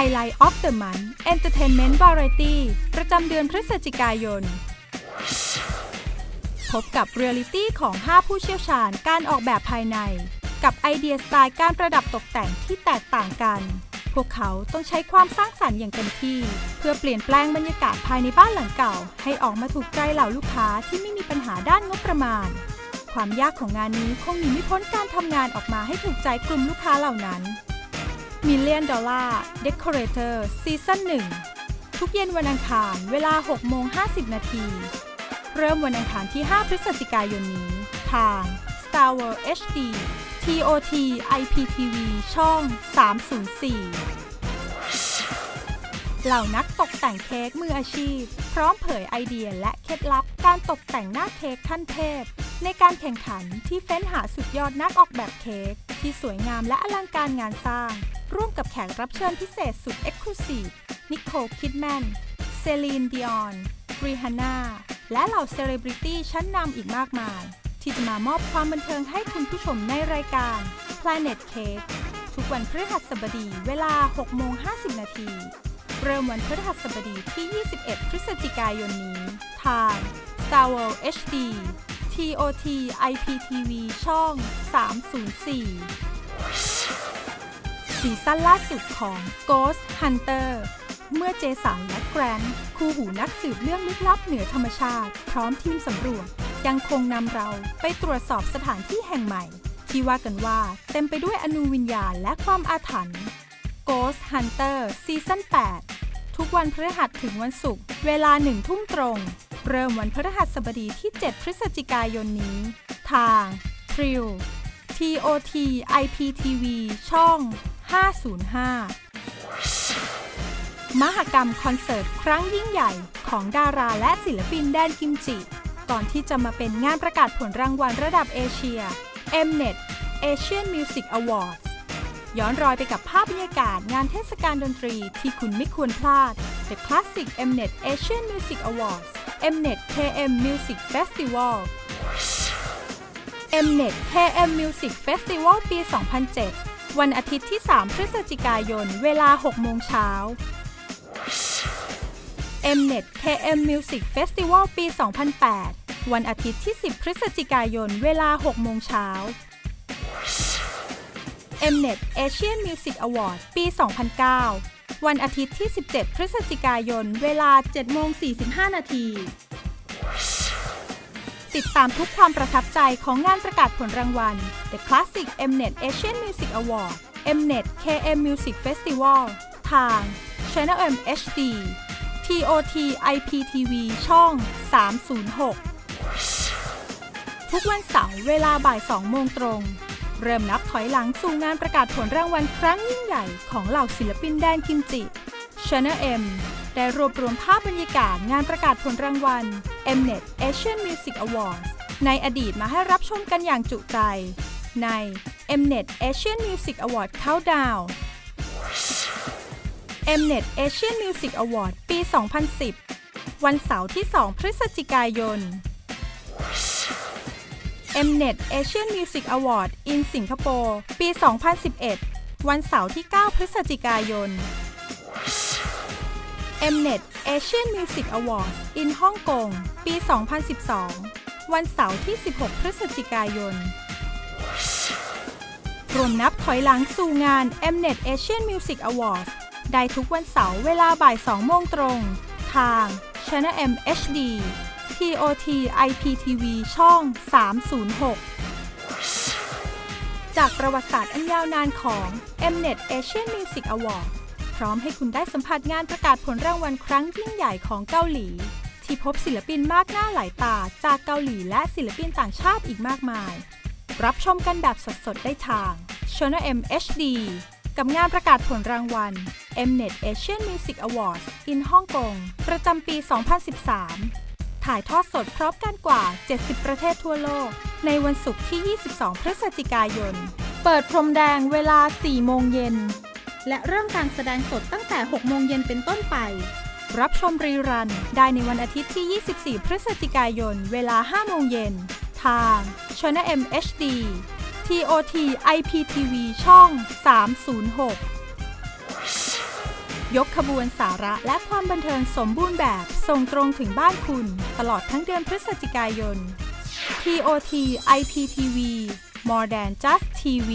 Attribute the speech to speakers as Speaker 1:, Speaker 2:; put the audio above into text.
Speaker 1: Highlight of the Month Entertainment Variety ประจำเดือนพฤศจิกายน พบกับเรียลิตี้ของ 5 ผู้เชี่ยวชาญการออกแบบภายใน กับไอเดียสไตล์การประดับตกแต่งที่แตกต่างกัน พวกเขาต้องใช้ความสร้างสรรค์อย่างเต็มที่ เพื่อเปลี่ยนแปลงบรรยากาศภายในบ้านหลังเก่า ให้ออกมาถูกใจเหล่าลูกค้าที่ไม่มีปัญหาด้านงบประมาณ ความยากของงานนี้คงหนีไม่พ้นการทำงานออกมาให้ถูกใจกลุ่มลูกค้าเหล่านั้น Million Dollar Decorator ซีซั่น1ทุกเย็นวันอังคารเวลา 6 โมง 50 นาที เริ่มวันอังคารที่ 5 พฤศจิกายนนี้ ทาง Star World HD TOT IPTV ช่อง 304 เหล่านักตกแต่งเค้กมืออาชีพ พร้อมเผยไอเดียและเคล็ดลับการตกแต่งหน้าเค้กขั้นเทพ ในการแข่งขันที่เฟ้นหาสุดยอดนักออกแบบเค้กที่สวยงามและอลังการงานสร้าง ร่วมกับแขกรับเชิญพิเศษสุดเอ็กซ์คลูซีฟนิโคลคิดแมนเซลีนดิออนรีฮาน่าและเหล่าเซเลบริตี้ชั้นนำอีกมากมาย ที่จะมามอบความบันเทิงให้คุณผู้ชมในรายการ Planet Cake ทุกวันพฤหัสบดีเวลา 6 โมง 50 นาที เริ่มวันพฤหัสบดีที่ 21 พฤศจิกายนนี้ ทาง Star World HD TOT IPTV ช่อง 304 ซีซั่นล่าสุดของ Ghost Hunter เมื่อเจสันและแกรนท์คู่หูนักสืบเรื่องลึกลับเหนือธรรมชาติ พร้อมทีมสำรวจ ยังคงนำเราไปตรวจสอบสถานที่แห่งใหม่ ที่ว่ากันว่าเต็มไปด้วยอนูวิญญาณและความอาถรรพ์ Ghost Hunter ซีซั่น8 ทุกวันพฤหัสถึงวันศุกร์เวลาหนึ่งทุ่มตรง เริ่มวันพฤหัสบดีที่ 7 พฤศจิกายนนี้ ทาง t r i l TOT IPTV ช่อง 505 มหกรรมคอนเสิร์ตครั้งยิ่งใหญ่ของดาราและศิลปินแดนกิมจิ ก่อนที่จะมาเป็นงานประกาศผลรางวัลระดับเอเชีย Mnet Asian Music Awards ย้อนรอยไปกับภาพบรรยากาศงานเทศกาลดนตรีที่คุณไม่ควรพลาด The Classic Mnet Asian Music Awards Mnet KM Music Festival Mnet KM Music Festival ปี 2007 วันอาทิตย์ที่ 3 พฤศจิกายน เวลา 6 โมงเช้า Mnet KM Music Festival ปี 2008 วันอาทิตย์ที่ 10 พฤศจิกายน เวลา 6 โมงเช้า Mnet Asian Music Award ปี 2009 วันอาทิตย์ที่ 17 พฤศจิกายน เวลา7โมง45 นาที ติดตามทุกความประทับใจของงานประกาศผลรางวัล The Classic Mnet Asian Music Award Mnet KM Music Festival ทาง Channel M HD TOT IPTV ช่อง 306 ทุกวันเสาร์เวลาบ่าย 2 โมงตรง เริ่มนับถอยหลังสู่งานประกาศผลรางวัลครั้งยิ่งใหญ่ของเหล่าศิลปินแดนกิมจิ Channel M ได้รวบรวมภาพบรรยากาศงานประกาศผลรางวัล Mnet Asian Music Awards ในอดีตมาให้รับชมกันอย่างจุใจ ใน Mnet Asian Music Award Countdown Mnet Asian Music Award ปี 2010 วันเสาร์ที่ 2 พฤศจิกายน Mnet Asian Music Award in สิงคโปร์ปี 2011 วันเสาร์ที่ 9 พฤศจิกายน Mnet Asian Music Award in ฮ่องกงปี 2012 วันเสาร์ที่ 16 พฤศจิกายน รวมนับถอยหลังสู่งาน Mnet Asian Music Awards ได้ทุกวันเสาร์เวลาบ่าย 2 โมงตรง ทาง Channel M HD TOT IPTV ช่อง 306 จากประวัติศาสตร์อันยาวนานของ Mnet Asian Music Award พร้อมให้คุณได้สัมผัสงานประกาศผลรางวัลครั้งยิ่งใหญ่ของเกาหลี ที่พบศิลปินมากหน้าหลายตาจากเกาหลีและศิลปินต่างชาติอีกมากมาย รับชมกันแบบสดๆ ได้ทาง Channel M HD กับงานประกาศผลรางวัล Mnet Asian Music Awards in ฮ่องกงประจำปี 2013 ถ่ายทอดสดพร้อมกันกว่า 70 ประเทศทั่วโลก ในวันศุกร์ที่ 22 พฤศจิกายน เปิดพรมแดงเวลา 4 โมงเย็น และเริ่มการแสดงสดตั้งแต่ 6 โมงเย็นเป็นต้นไป รับชมรีรันได้ในวันอาทิตย์ที่ 24 พฤศจิกายน เวลา 5 โมงเย็น ทาง Channel M HD TOT IPTV ช่อง 306 ยกขบวนสาระและความบันเทิงสมบูรณ์แบบ ส่งตรงถึงบ้านคุณ ตลอดทั้งเดือนพฤศจิกายน TOT IPTV More Than Just TV